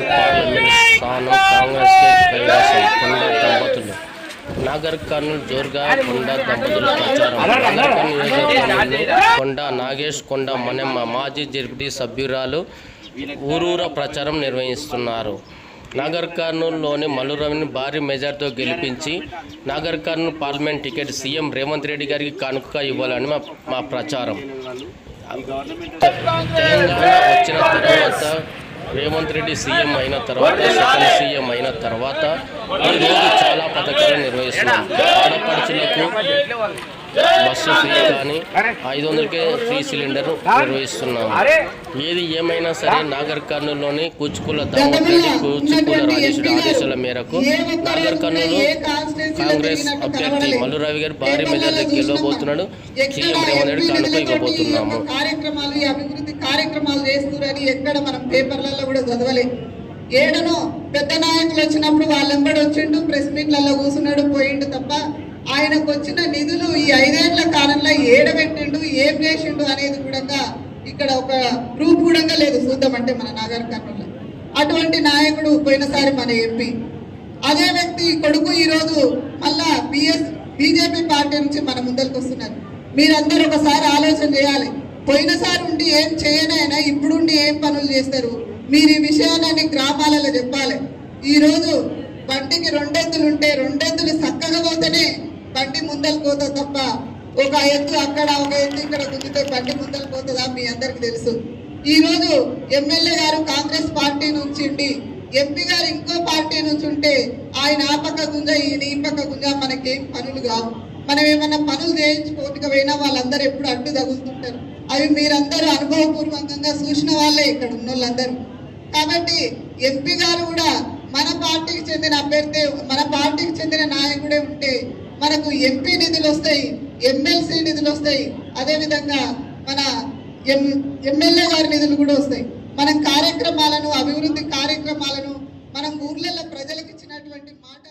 Nagar Kurnool parliament స్థానం కాంగ్రెస్కే కైలాసం కొండ దంపతులు నాగర్ కర్నూలు జోర్గా కొండ దంపతుల ప్రచారం కొండ నాగేష్ కొండ మనెమ్మ మాజీ జెడ్పీటీ సభ్యురాలు ఊరూర ప్రచారం నిర్వహిస్తున్నారు. నాగర్ కర్నూలులోని మల్లురవిని భారీ మెజార్టీతో గెలిపించి Nagar Kurnool parliament ticket CM Revanth Reddy గారికి కానుకగా ఇవ్వాలని మా మా ప్రచారం. తెలంగాణ వచ్చిన తర్వాత రేవంత్ రెడ్డి సీఎం అయిన తర్వాత సెకండ్ సీఎం అయిన తర్వాత ఈరోజు చాలా పథకాలు నిర్వహిస్తున్నాం ఆడపడుచులకు బస్సు ఫ్రీ కానీ ఐదు వందలకే ఫ్రీ సిలిండర్ నిర్వహిస్తున్నాము. ఏది ఏమైనా సరే నాగర్ కర్నూలులోని కూచుకుల దామోద్ రెడ్డి కూచుకుల రాజేశ్వరి ఆదేశాల మేరకు నాగర్ కర్నూలు కాంగ్రెస్ అభ్యర్థి మల్లు రవి గారు భారీ మెజార్టీ గెలవబోతున్నాడు. సీఎం రేవంత్ రెడ్డి కానుక ఇవ్వబోతున్నాము. కార్యక్రమాలు చేస్తున్నారని ఎక్కడ మనం పేపర్లలో కూడా చదవలేం. ఏడనో పెద్ద నాయకులు వచ్చినప్పుడు వాళ్ళెంబడి వచ్చిండు ప్రెస్ మీట్లలో కూర్చున్నాడు పోయిండు తప్ప ఆయనకు వచ్చిన నిధులు ఈ ఐదేళ్ళ కాలంలో ఏడబెట్టిండు ఏం చేసిండు అనేది కూడా ఇక్కడ ఒక ప్రూఫ్ కూడా లేదు. చూద్దామంటే మన నాగర్ కర్నూలు. అటువంటి నాయకుడు పోయినసారి మన ఎంపీ. అదే వ్యక్తి కొడుకు ఈరోజు మళ్ళా బిఎస్ బీజేపీ పార్టీ నుంచి మన ముందరికి వస్తున్నారు మీరందరూ ఒకసారి ఆలోచన చేయాలి. పోయినసారి ఉండి ఏం చేయనైనా ఇప్పుడుండి ఏం పనులు చేస్తారు? మీరు ఈ విషయాన్ని గ్రామాలలో చెప్పాలి. ఈరోజు బండికి రెండెత్తులు ఉంటే రెండెత్తులు చక్కగా పోతేనే బండి ముందలు పోతుంది తప్ప ఒక ఎత్తు అక్కడ ఒక ఎత్తు ఇక్కడ గుద్దితే బండి ముందలు పోతుందా మీ అందరికి తెలుసు. ఈరోజు ఎమ్మెల్యే గారు కాంగ్రెస్ పార్టీ నుంచి ఉండి ఎంపీ గారు ఇంకో పార్టీ నుంచి ఉంటే ఆయన ఆ పక్క గుంజ ఈయన ఈ పక్క గుంజ మనకేం పనులు కావు. మనం ఏమన్నా పనులు చేయించుకోకపోయినా వాళ్ళందరూ ఎప్పుడు అడ్డు తగులుతుంటారు. అవి మీరందరూ అనుభవపూర్వకంగా చూసిన వాళ్ళే ఇక్కడ ఉన్న వాళ్ళందరూ కాబట్టి ఎంపీ గారు కూడా మన పార్టీకి చెందిన అభ్యర్థి మన పార్టీకి చెందిన నాయకుడే ఉంటే మనకు ఎంపీ నిధులు వస్తాయి ఎమ్మెల్సీ నిధులు వస్తాయి అదేవిధంగా మన ఎం ఎమ్మెల్యే గారి నిధులు కూడా వస్తాయి. మనం కార్యక్రమాలను అభివృద్ధి కార్యక్రమాలను మనం ఊర్లలో ప్రజలకు ఇచ్చినటువంటి మాట